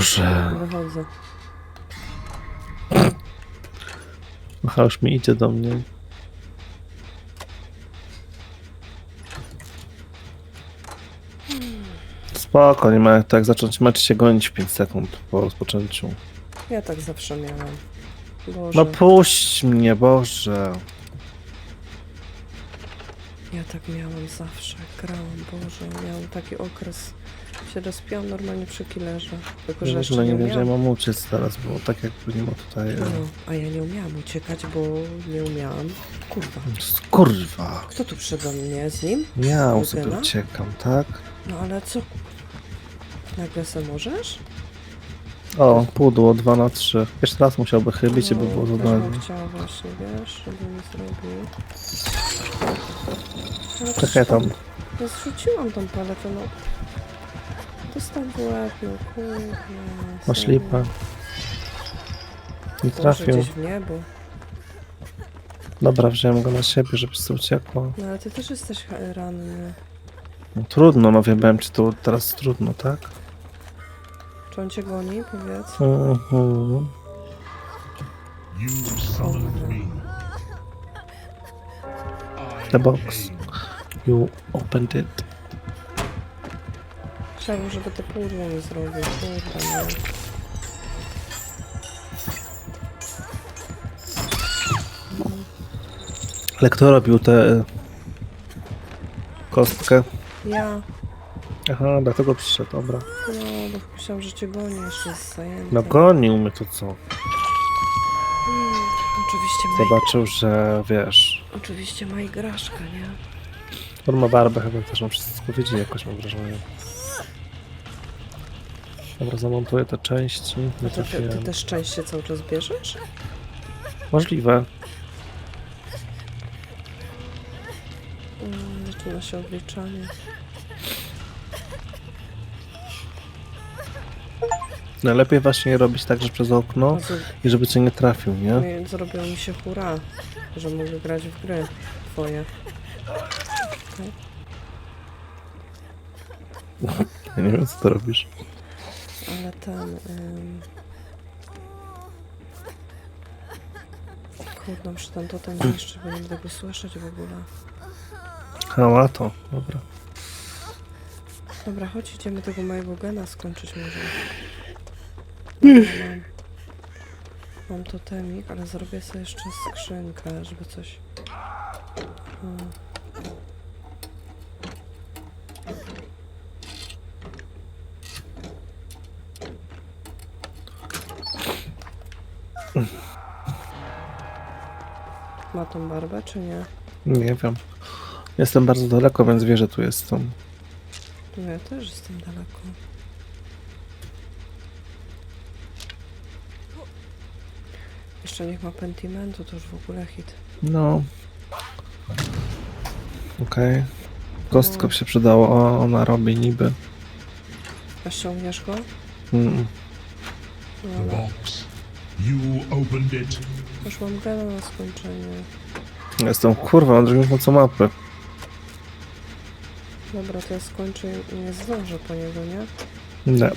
Boże. Wychodzę. Aha, już mi idzie do mnie. Spoko, nie ma jak tak zacząć mecz się gonić w 5 sekund po rozpoczęciu. Ja tak zawsze miałam. Boże, No puść mnie, Boże. ja tak miałam zawsze. Grałam, Boże. Miałam taki okres. Się rozpiłam normalnie przy killerze. Tylko, że Ja w jeszcze ogóle nie nie wiedziałem, umiałam. mam uciec teraz, bo tak jakby nie ma tutaj... e, No, a ja nie umiałam uciekać, bo nie umiałam. Kurwa. Kurwa. Kto tu przede mnie z nim? Ja sobie uciekam, tak? No ale co? Nagle se możesz? O, pudło 2 na 3. Jeszcze raz musiałby chybić by No, było też zadanie. chciała właśnie, wiesz, żeby mi zrobił. Ale Czekaj tam. Ja zrzuciłam tą paletę, no. Dostał w łeb, no kurwa. Masz serio. Nie Boże, trafił. gdzieś w niebo. Dobra, wziąłem go na siebie, żeby sobie uciekło. No ale ty też jesteś ha- ranny. No, trudno, no wiem, czy to teraz trudno, tak? Czy on cię goni, powiedz? Mhm. You summoned me. I The box. came. You opened it. Chciałbym, żeby te pudło mi zrobił, kurwa, no. Ale kto robił tę kostkę? Ja, Aha, dlatego przyszedł, dobra. no, bo myślałam, że cię goni, jeszcze jest zajęty. No gonił mnie to co? Mm, oczywiście ma, Zobaczył, że wiesz. oczywiście ma igraszkę, nie? On ma barbę chyba też, on wszystko widzi jakoś mam wrażenie. Dobra, zamontuję te części. A Nie to ty, ty też szczęście cały czas bierzesz? Możliwe. Mm, zaczyna się odliczanie. Najlepiej właśnie robić tak, że przez okno A z- i żeby cię nie trafił, nie? mi- Zrobiło mi się hura, że mogę grać w gry twoje. Okej. Ja nie wiem, co to robisz. Ale ten... Ym... Kurde, muszę ten totem zniszczyć, bo nie będę go słyszeć w ogóle. Hała to, dobra. Dobra, chodź, idziemy tego mojego gena skończyć może. Dobra, mam, mam totemik, ale zrobię sobie jeszcze skrzynkę, żeby coś... O. tą barbę, czy nie? Nie wiem. Jestem bardzo daleko, więc wie, że tu jestem. No ja też jestem daleko. Jeszcze niech ma pentimentu, to już w ogóle hit. No. Okej. Kostka by się przydała, o, ona robi niby. A ściągniesz go? Mm. The Dobra. box. You opened it. Już mam gena na skończenie. Jestem kurwa na drugim końcu mapy. Dobra, to ja skończę i nie zdążę po niego, nie? Nie.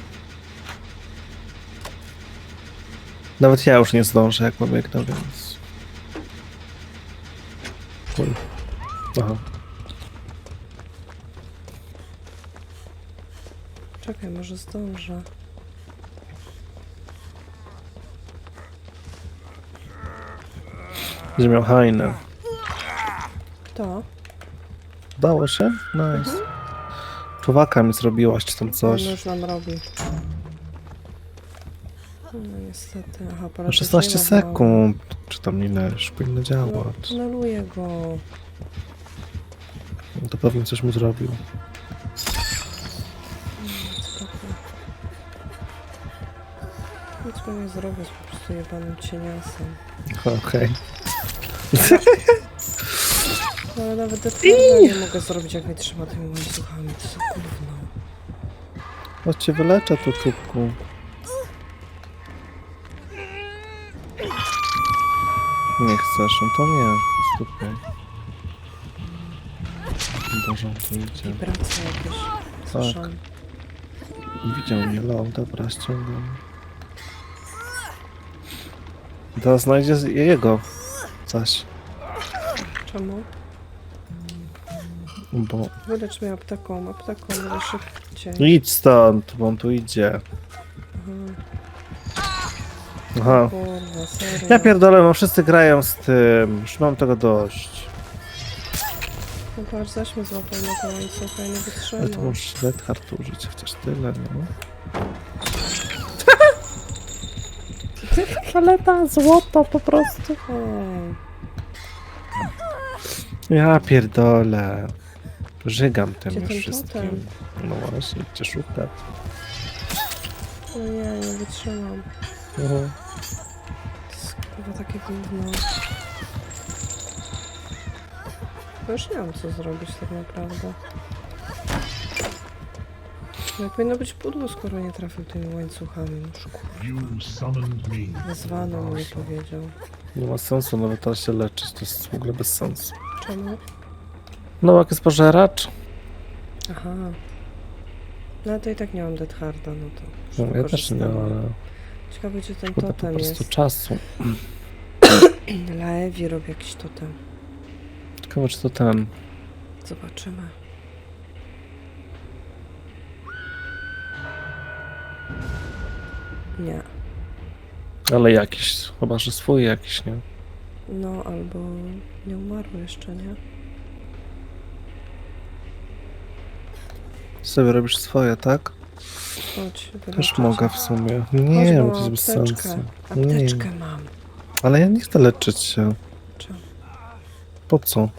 Nawet ja już nie zdążę, jak pobiegnę, więc... Chuj. Aha. Czekaj, może zdążę. Będzie miał hajnę. Kto? Udało się? Nice. Czuwaka mi zrobiłaś, czy tam coś. już nam robi. No niestety, aha, No parę 16 sekund. Czy tam ile już powinno No, działać? tuneluję go. No to pewnie coś mu zrobił. Spoko. Nic go nie zrobię, jest po prostu jebanym cieniasem. Okej. No, ale nawet detaliza nie mogę zrobić, jak mnie trzyma tymi łańcuchami. To co gówno. Chodź cię wyleczę tu, tubku. Nie chcesz, no to nie. Stupnie. Boże, to idzie. Wibracje jakieś. Słyszałam. Widział mnie, lol, dobra, ściągam. Teraz znajdzie z- jego. Zaś. Czemu? Bo... Wylecz mnie apteką, apteką, ale szybciej. No idź stąd, bo on tu idzie. Aha. Kurwa, serio. Ja pierdolę, no wszyscy grają z tym. Już mam tego dość. No patrz, zaś mnie złapał na to łańcucha i nie Ale to wytrzymał. muszę Red Heart użyć, chociaż tyle, no. Paleta złoto po prostu. Ej, Ja pierdolę. Żygam tym Gdzie już ten wszystkim. totem? No właśnie, cię szukać. no nie, nie wytrzymam. Mhm. To jest kurwa takie gówno. Bo już nie mam co zrobić tak naprawdę. No powinno być pudło, skoro nie trafił tymi łańcuchami. Już kurwa, You summoned me. wezwano mi powiedział. Nie ma sensu nawet teraz się leczyć, to jest w ogóle bez sensu. Czemu? No, jak jest pożeracz? Aha. No to i tak nie mam Dead Harda, no to No, ja też nie, ale Ciekawe gdzie ten po totem prostu jest. czasu. Laewi robi jakiś totem. Ciekawe, czy to ten. Zobaczymy. Nie. Ale jakiś, chyba, że swój jakiś, nie? No, albo nie umarł jeszcze, nie? Sobie robisz swoje, tak? Chodź, Też wyleczyć. mogę w sumie. Chodź, Nie, bo to jest bez apteczkę. sensu. Nie, Apteczkę mam. ale ja nie chcę leczyć się. Czemu? Po co?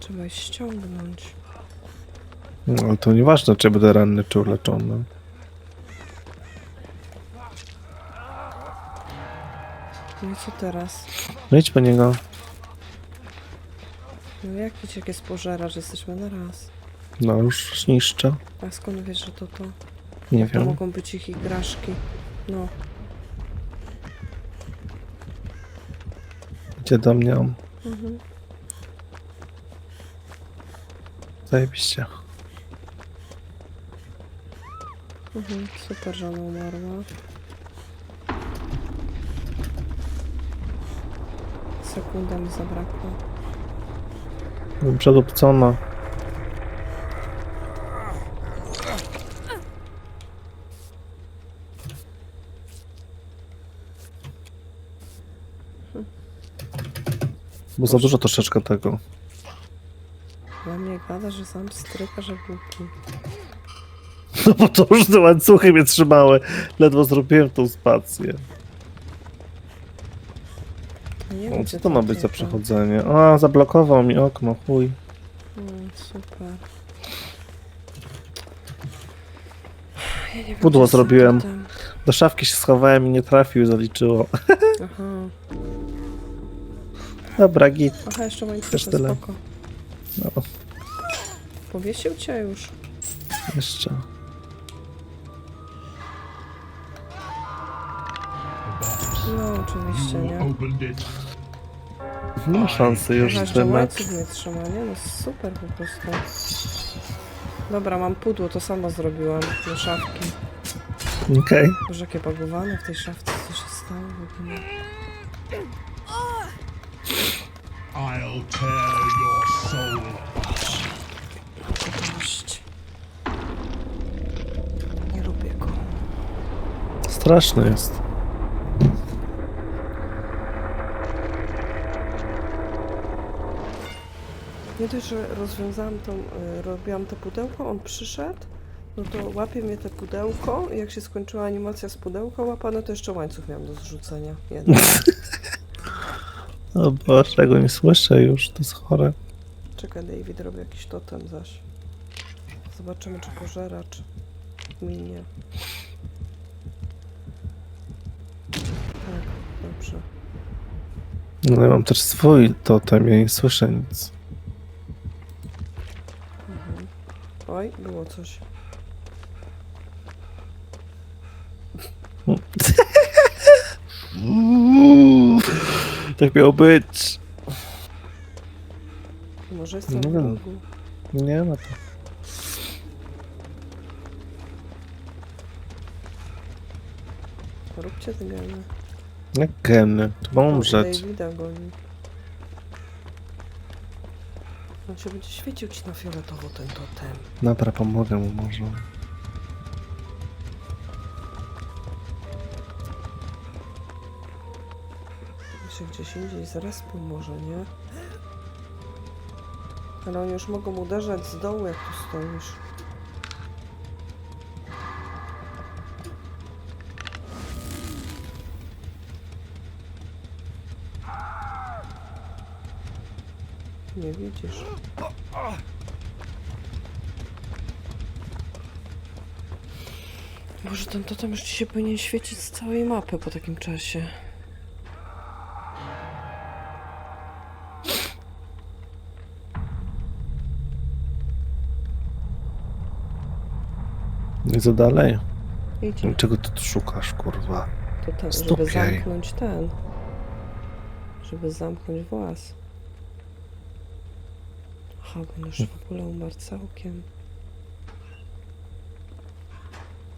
Trzeba je ściągnąć. No, ale to nieważne, czy będę ranny, czy uleczony. No i co teraz? No idź po niego. No jak widzicie, jak jest pożera, że jesteśmy na raz. No, już niszczę. A skąd wiesz, że to to? Nie To wiem. mogą być ich igraszki. No, Idzie do mnie. mhm. Zajebiście. Mhm. super, że ona umarła. Sekunda mi zabrakło. Przedupcona. Bo za dużo troszeczkę tego. Na mnie gada, że sam stryka, że głupi. No bo to już te łańcuchy mnie trzymały. Ledwo zrobiłem tą spację. Nie O, wiem, co to ma być za przechodzenie? A, zablokował mi okno, chuj. Mm, super. Ja nie wiem, Pudło gdzie zrobiłem. Do szafki się schowałem i nie trafił zaliczyło. Aha. Dobra, git. Aha, jeszcze łańcuchy, Też tyle. spoko. No, Powiesił cię już. jeszcze. No, oczywiście, nie? opened it. Nie ma szansy już Chyba, że zdymać. łańcuch mnie trzyma, nie? No super po prostu. Dobra, mam pudło, to sama zrobiłam do szafki. Okej. Boże, jakie bagowane w tej szafce, co się stało w ogóle. I'll tear your soul. Dość. Nie lubię go. Straszny jest. Nie dość, że rozwiązałam tą, y, robiłam to pudełko, on przyszedł, no to łapie mnie te pudełko i jak się skończyła animacja z pudełka łapane, to jeszcze łańcuch miałam do zrzucenia. Jeden. O Boże, tego nie słyszę już, to jest chore. Czekaj, David, robię jakiś totem zaś. Zobaczymy, czy pożeracz minie. Tak, dobrze. No ja mam też swój totem, ja nie słyszę nic. Mhm. Oj, było coś. Tak miało być. Może jest no. w rogu. Nie ma to. Róbcie te geny. Na geny. To mam umrzeć. Goni. On się będzie świecił ci na fioletowo ten totem. Dobra, pomogę mu może. Jeszcze gdzieś indziej z respu może, nie? Ale oni już mogą uderzać z dołu, jak tu stoisz. Nie widzisz. Może ten totem już ci się powinien świecić z całej mapy po takim czasie. I co dalej? Idzie. Czego ty tu szukasz, kurwa? To żeby Stupiaj. zamknąć ten. Żeby zamknąć włas. Aha, bo on już w ogóle umarł całkiem.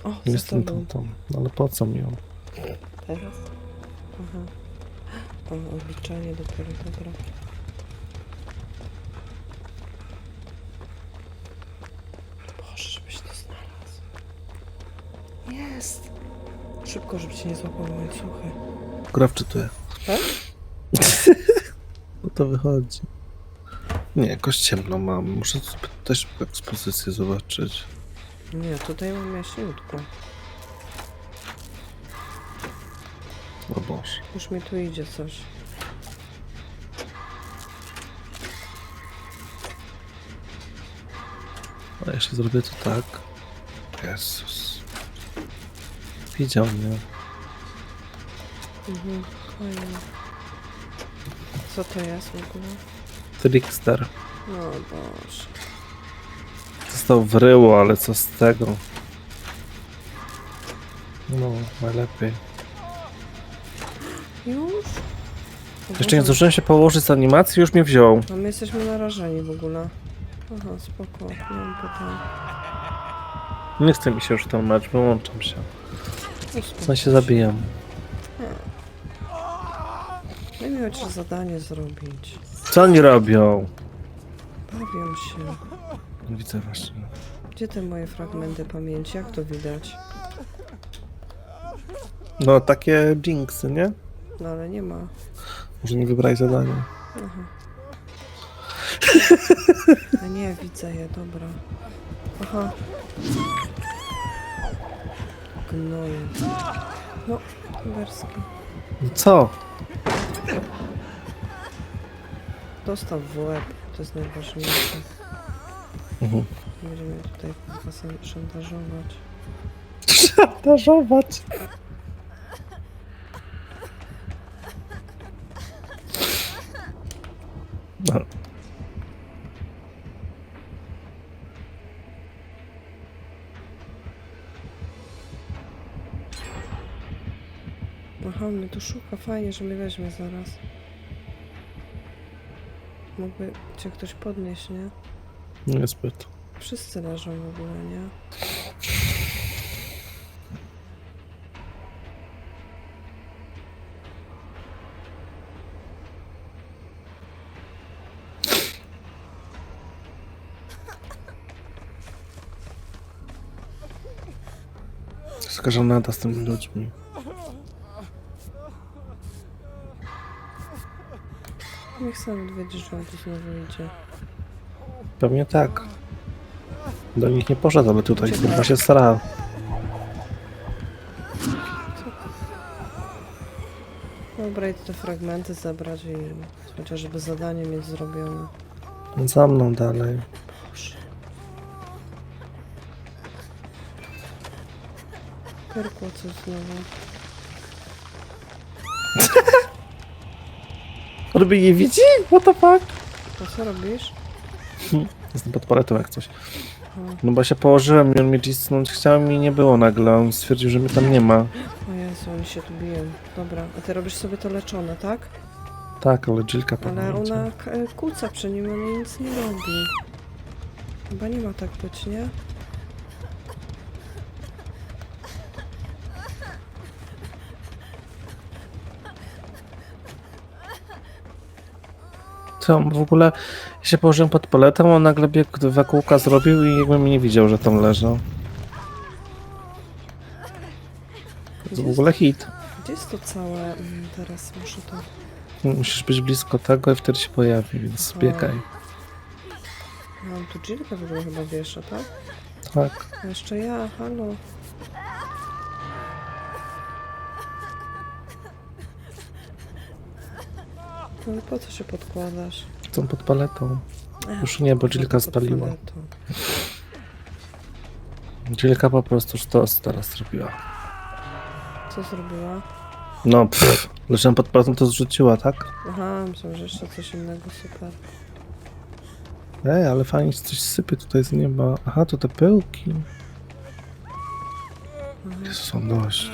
O, za Jestem tobą. tam, tam. No Ale po co mi ją? Teraz? Aha. O, obliczanie dopiero, dobra. Boże, żebyś to znalazł. Jest! Szybko, żeby cię nie złapał łańcuchy. Gra wczytuje. Tak? No to wychodzi. Nie, jakoś ciemno mam. Muszę też ekspozycję zobaczyć. Nie, tutaj mam jaśniutko. O Boże. Już mi tu idzie coś. A jeśli zrobię to tak... Jezus. Widział mnie. Mhm. Co to jest w ogóle? Trickster. No Boże. Został w ryło, ale co z tego? No, najlepiej. Już? O Jeszcze nie Boże, zdążyłem się położyć z animacji, już mnie wziął. A my jesteśmy narażeni w ogóle. Aha, spoko, nie mam pytań. Nie chce mi się już tam mecz, wyłączam się. W sensie zabijam. Daj mi chociaż zadanie zrobić. Co oni robią? Bawią się. Widzę właśnie. Gdzie te moje fragmenty pamięci? Jak to widać? No, takie jinxy, nie? No ale nie ma. Może nie wybrać zadania. Aha. A nie, widzę je, dobra. Aha. Gnoje. No, werski. No co? Dostał w łeb, to jest najważniejsze. Mhm. Będziemy tutaj was szantażować. Szantażować. Aha, mnie tu szuka, fajnie, że mnie weźmie zaraz. Mógłby cię ktoś podnieść, nie? Niezbyt. Wszyscy leżą w ogóle, nie? Skażona z tymi ludźmi. Niech sam odwiedzi, że on tu znowu idzie. Pewnie tak. Do nich nie poszedł, ale tutaj kurwa się starał. Dobra, idę te fragmenty zebrać i chociażby zadanie mieć zrobione. Za mną dalej. Pyrkło coś znowu. On mnie nie widzi? What the fuck? To co robisz? Jestem pod paletą jak coś. No bo się położyłem i on mnie cisnąć chciał i nie było nagle. On stwierdził, że mnie tam nie ma. O Jezu, oni się tu biją. Dobra, a ty robisz sobie to leczone, tak? Tak, ale Jillka Ale ona k- e, kłóca przy nim, ona nic nie robi. Chyba nie ma tak być, nie? Tam w ogóle się położyłem pod paletą, on nagle biegł dwa kółka zrobił i jakbym nie widział, że tam leżał. To jest w ogóle hit. Gdzie jest to całe? Mm, Teraz muszę to... Musisz być blisko tego i wtedy się pojawi, więc zbiegaj. Mam tu Jillkę w ogóle chyba wiesza, tak? Tak. A jeszcze ja, halo. Ale po co się podkładasz? Są pod paletą. Już nie, bo Jillka pod spaliła. Dzielka po prostu sztos teraz zrobiła. Co zrobiła? No pff, leżałem pod paletą, to zrzuciła, tak? Aha, myślałam, że jeszcze coś innego, super. Ej, ale fajnie coś sypie tutaj z nieba. Aha, to te pyłki. Jezus, mam dość.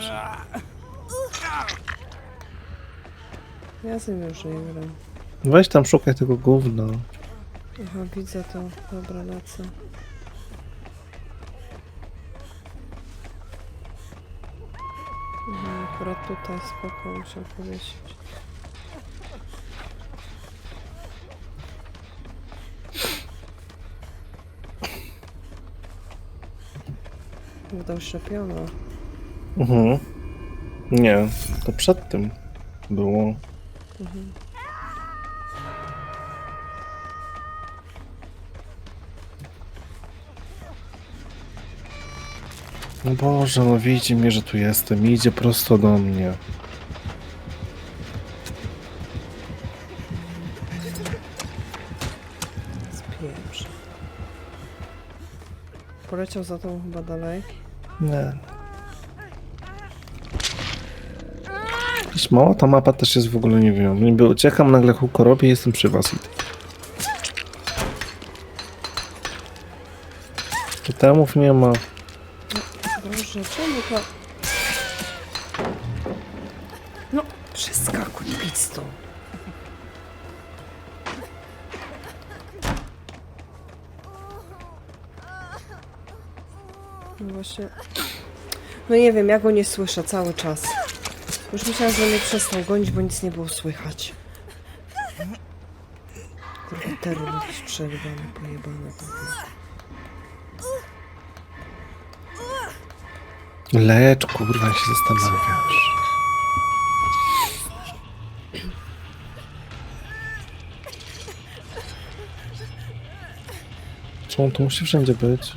Ja z nim już nie gram. Weź tam, szukaj tego gówna. Aha, widzę to. Dobra, lecę. Aha, akurat tutaj spoko musiał powiesić. Wydał szczepiono. Mhm. Nie, to przed tym było. O Boże, no widzi mnie, że tu jestem. i Idzie prosto do mnie. Spieprz. Poleciał za tą chyba dalej. Nie. Jakaś mała ta mapa też jest w ogóle, nie wiem. Niby uciekam, nagle kółko robię i jestem przy was. Totemów nie ma. Boże, czemu to... No, przeskakuj pizdo. No właśnie... No nie wiem, ja go nie słyszę cały czas. Już myślałam, że mnie przestał gonić, bo nic nie było słychać. Kurwa, terror jakiś przerywany, pojebane. Lecz, kurwa, się zastanawiasz. Czemu to musi wszędzie być?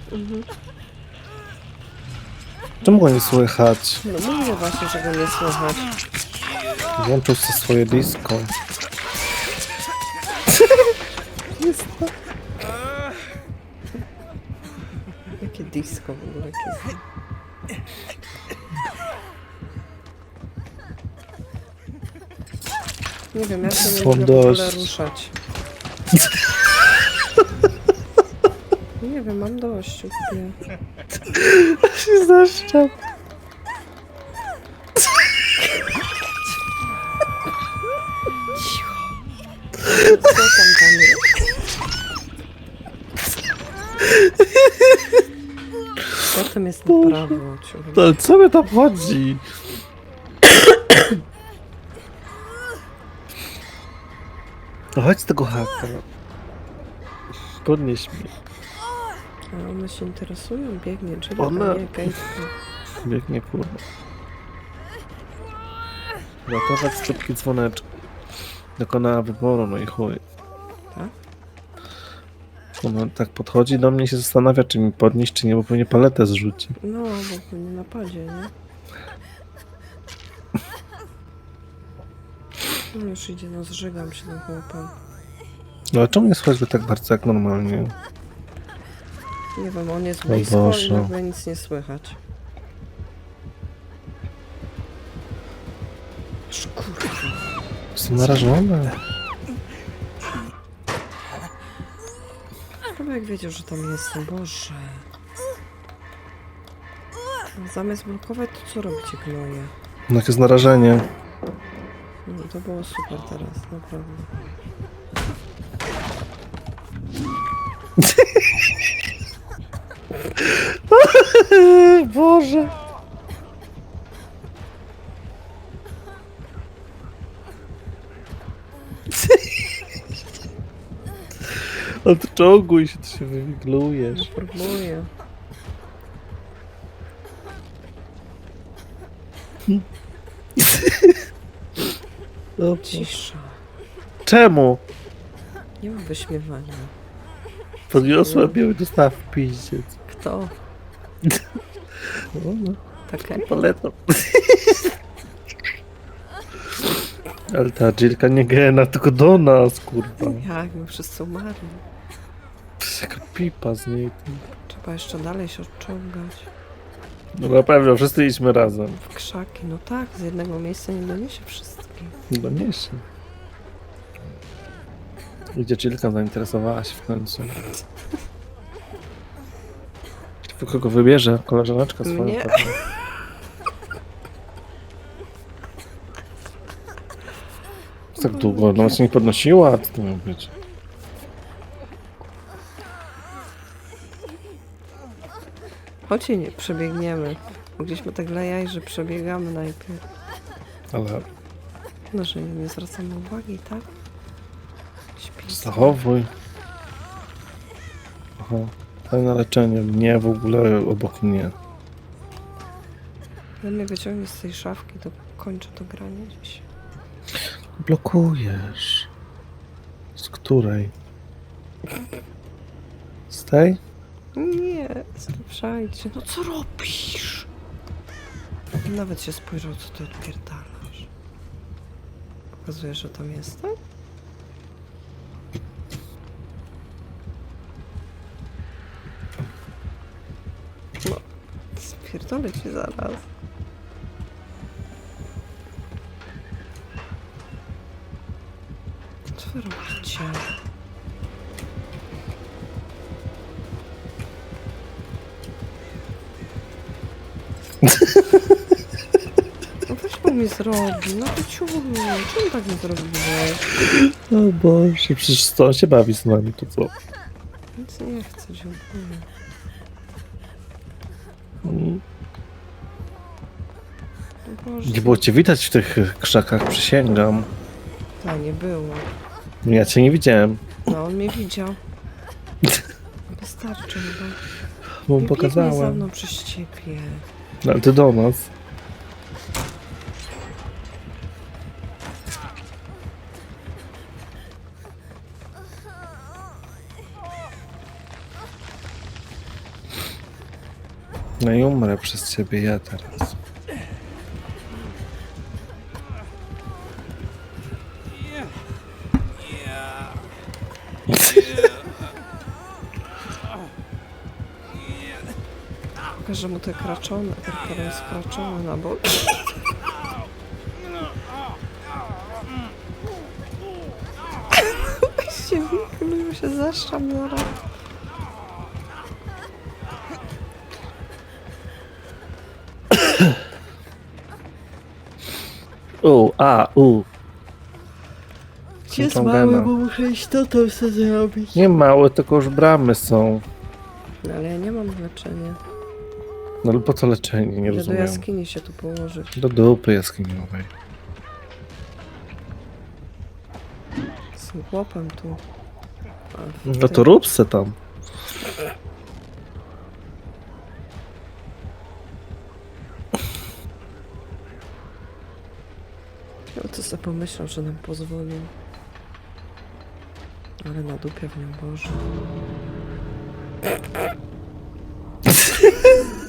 Czemu go nie słychać? No mówię właśnie, że go nie słychać. Włączył sobie swoje disco. Jakie disco w ogóle jakie... Nie wiem, ja się nie w ogóle ruszać. Nie wiem, mam dość. Nie. się zaszczep. Co tam tam jest? Jest na prawo. To co mnie tam chodzi? No chodź z tego haka. Podnieś mnie. A one się interesują, biegnie, czyli One- one... nie, gejska. Biegnie kurwa. Ratować stópki dzwoneczka. Dokonała wyboru, no i chuj. Tak? Ona tak podchodzi do mnie i się zastanawia, czy mi podnieść, czy nie, bo pewnie paletę zrzuci. No, bo pewnie napadzie, nie? No już idzie, no zżygam się tym chłopem. No ale czemu nie słychać go tak bardzo jak normalnie? Nie wiem, on jest blisko Boże. i nagle nic nie słychać. Kurwa. Jestem narażony. Chyba jak wiedział, że tam jestem, Boże. Zamiast blokować, to co robicie, gnoje? No jakie jest narażenie. No, to było super teraz, naprawdę. Boże. Odczołguj się, ty się wywiglujesz. No, próbuję. No, Cisza. Czemu? Nie ma wyśmiewania. Podniosła mnie i dostała w piździec. Kto? Takie? polecam. Ale ta Jillka nie gena, tylko do nas, kurwa. Jak, my wszyscy umarli. To jest jaka pipa z niej. Trzeba jeszcze dalej się odciągać. No na pewno, wszyscy idźmy razem. W krzaki. No tak, z jednego miejsca nie doniesie wszystkich. No nie się. Gdzie Jillka zainteresowała się w końcu. Ciekawe, Kogo wybierze? Koleżaneczka swoją. Mnie. pewnie. Tak długo, no się nie podnosiła, co to miał być? Chodź i nie przebiegniemy. Mogliśmy tak dla jaj, że przebiegamy najpierw. Ale No, że nie zwracamy uwagi, tak? Śpi. zachowuj. Aha, fajne leczenie. Nie, w ogóle obok mnie. Jak mnie wyciągnie z tej szafki, to kończę to granie dziś. Blokujesz. Z której? Z tej? Nie, spieprzajcie. No co robisz? Nawet się spojrzał, co ty odpierdalasz. Pokazujesz, że tam jestem? No, spierdolę ci zaraz. Co wy robicie? No weź mu mi zrobi, no to ciulu, czemu tak nie zrobiłeś? O Boże, przecież to się bawi z nami, to co? Nic nie chcę, dziękuję. Mm. No Boże, Nie było cię widać w tych krzakach, przysięgam. A, nie było. Ja cię nie widziałem. No, on mnie widział. Wystarczy chyba. Bo Nie biegnie za pokazałem. mną przez ciebie. No, ale ty do nas. No i umrę przez ciebie ja teraz. Które jest kraczone na bok. Się wikluj, się zeszczam zaraz. U, a, u. Gdzie jest mały, bo muszę iść to to sobie zrobić. Nie małe, tylko już bramy są. No, ale ja nie mam leczenia. No ale po co leczenie? Nie Idę do rozumiem. jaskini się tu położyć. Do dupy jaskiniowej. Z tym chłopem tu. A, No to rób se tam. No to sobie pomyślał, że nam pozwolił. Ale na dupie w nią Boże.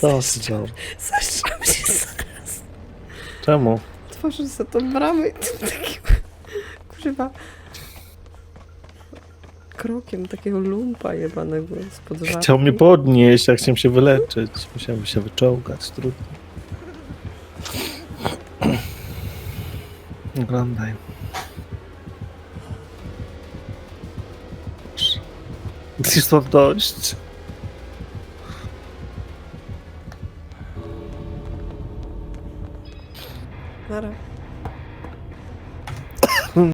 Co się Zaszczam się zaraz. Czemu? Tworzę sobie tą bramę i tym takim... Kurwa... Krokiem takiego lumpa jebanego spod żabki. Chciał mnie podnieść, jak chciałem się wyleczyć. Musiałem się wyczołgać, trudno. Oglądaj. Musisz mam dość. cara.